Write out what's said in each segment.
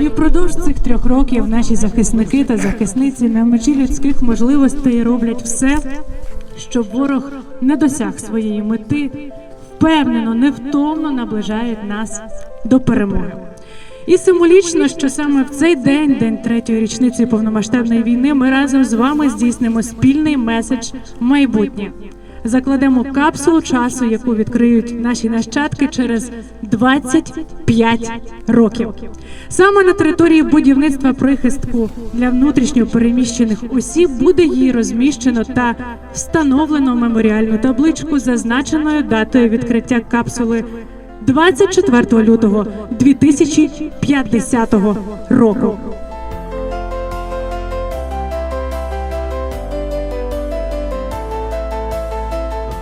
І впродовж цих трьох років наші захисники та захисниці на межі людських можливостей роблять все, щоб ворог не досяг своєї мети, впевнено, невтомно наближають нас до перемоги. І символічно, що саме в цей день, день третьої річниці повномасштабної війни, ми разом з вами здійснимо спільний меседж майбутнє. Закладемо капсулу часу, яку відкриють наші нащадки через 25 років. Саме на території будівництва прихистку для внутрішньо переміщених осіб буде її розміщено та встановлено меморіальну табличку, зазначеною датою відкриття капсули 24 лютого 2050 року.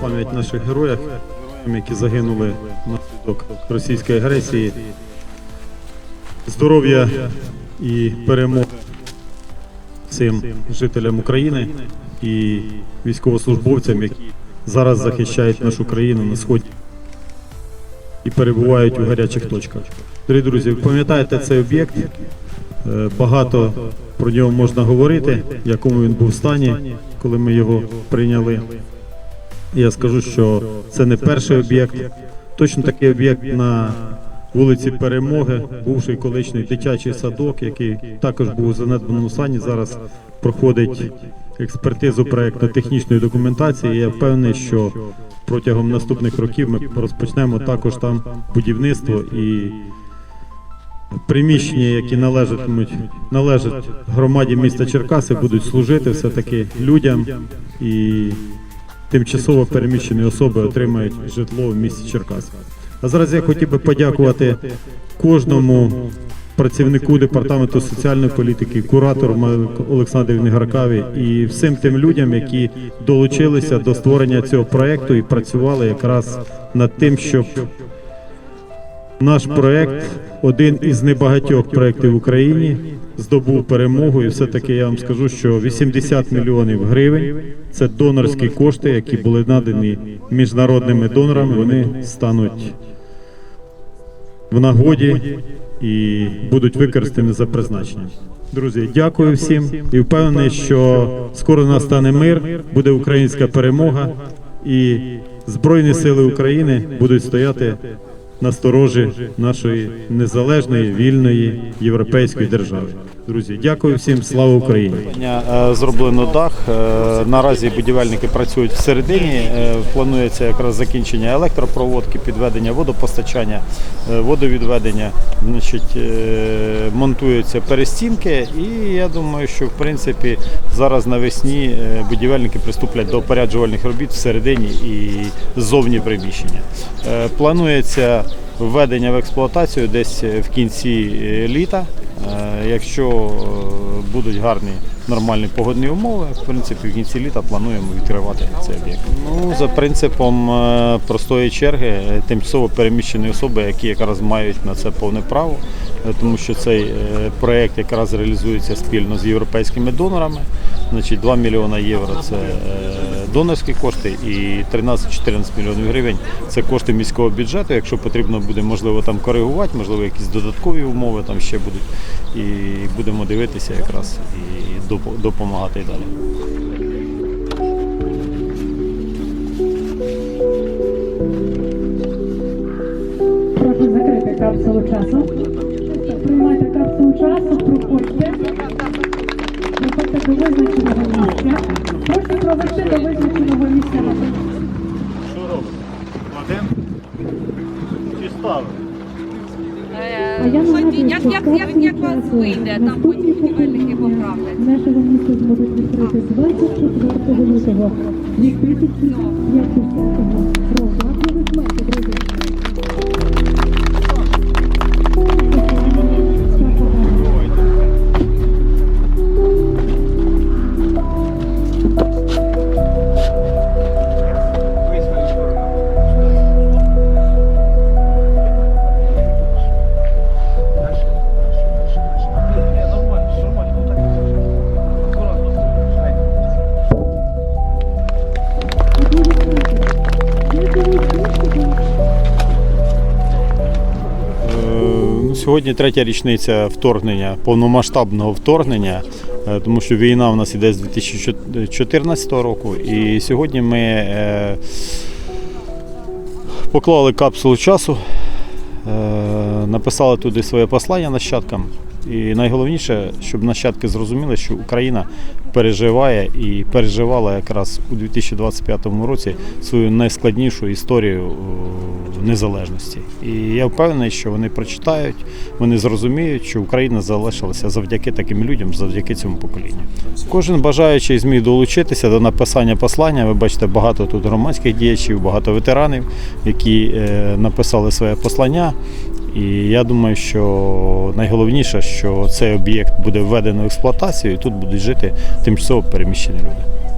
Пам'ять наших героїв, які загинули внаслідок російської агресії. Здоров'я і перемоги всім жителям України і військовослужбовцям, які зараз захищають нашу країну на сході і перебувають у гарячих точках. Дорогі друзі, пам'ятаєте цей об'єкт? Е, Багато про нього можна говорити, в якому він був в стані, коли ми його прийняли. Я скажу, що це не перший об'єкт. Точно такий об'єкт на вулиці Перемоги, бувший колишній дитячий садок, який також був у занедбаному стані. Зараз проходить експертизу проектно-технічної документації. Я впевнений, що протягом наступних років ми розпочнемо також там будівництво і приміщення, які належатимуть належать громаді міста Черкаси, будуть служити все таки людям і тимчасово переміщені особи отримають житло в місті Черкаси. А зараз я хотів би подякувати кожному працівнику департаменту соціальної політики, куратору Ма- Олександрівні Гаркаві і всім тим людям, які долучилися до створення цього проекту і працювали якраз над тим, щоб наш проект, один із небагатьох проєктів в Україні, здобув перемогу. І все-таки я вам скажу, що 80 мільйонів гривень це донорські кошти, які були надані міжнародними донорами. Вони стануть в нагоді і будуть використані за призначенням. Друзі, дякую всім і впевнений, що скоро настане мир, буде українська перемога, і Збройні сили України будуть стояти на сторожі нашої незалежної, вільної європейської держави. Друзі, дякую всім, слава Україні! Е, Зроблено дах. Е, Наразі будівельники працюють всередині. Е, Планується якраз закінчення електропроводки, підведення водопостачання, водовідведення. Значить, монтуються перестінки, і я думаю, що в принципі зараз навесні будівельники приступлять до опоряджувальних робіт всередині і ззовні приміщення. Планується введення в експлуатацію десь в кінці літа. Е, Якщо е, будуть гарні нормальні погодні умови, в принципі, в кінці літа плануємо відкривати цей об'єкт. Ну, за принципом е, простої черги, тимчасово переміщені особи, які якраз мають на це повне право, тому що цей проєкт якраз реалізується спільно з європейськими донорами. Значить, 2 мільйона євро це донорські кошти і 13-14 мільйонів гривень це кошти міського бюджету. Якщо потрібно буде, можливо, там коригувати, можливо, якісь додаткові умови там ще будуть. І будемо дивитися якраз і доп- допомагати і далі. Прошу закрити капсулу часу. Приймайте капсулу часу, проходьте. Проходьте до визначеного місця. Прошу провести до визначеного місця. Що робимо? Кладемо? Чи Е, Як, вас вийде, там потім будівельники поправлять. Нашого міста зможуть відкрити 24 лютого 2050 року. Сьогодні третя річниця вторгнення, повномасштабного вторгнення, е, тому що війна в нас іде з 2014 року. І сьогодні ми е, поклали капсулу часу, е, написали туди своє послання нащадкам. І найголовніше, щоб нащадки зрозуміли, що Україна переживає і переживала якраз у 2025 році свою найскладнішу історію е, незалежності. І я впевнений, що вони прочитають, вони зрозуміють, що Україна залишилася завдяки таким людям, завдяки цьому поколінню. Кожен бажаючий зміг долучитися до написання послання. Ви бачите, багато тут громадських діячів, багато ветеранів, які е, написали своє послання. І я думаю, що найголовніше, що цей об'єкт буде введено в експлуатацію, і тут будуть жити тимчасово переміщені люди.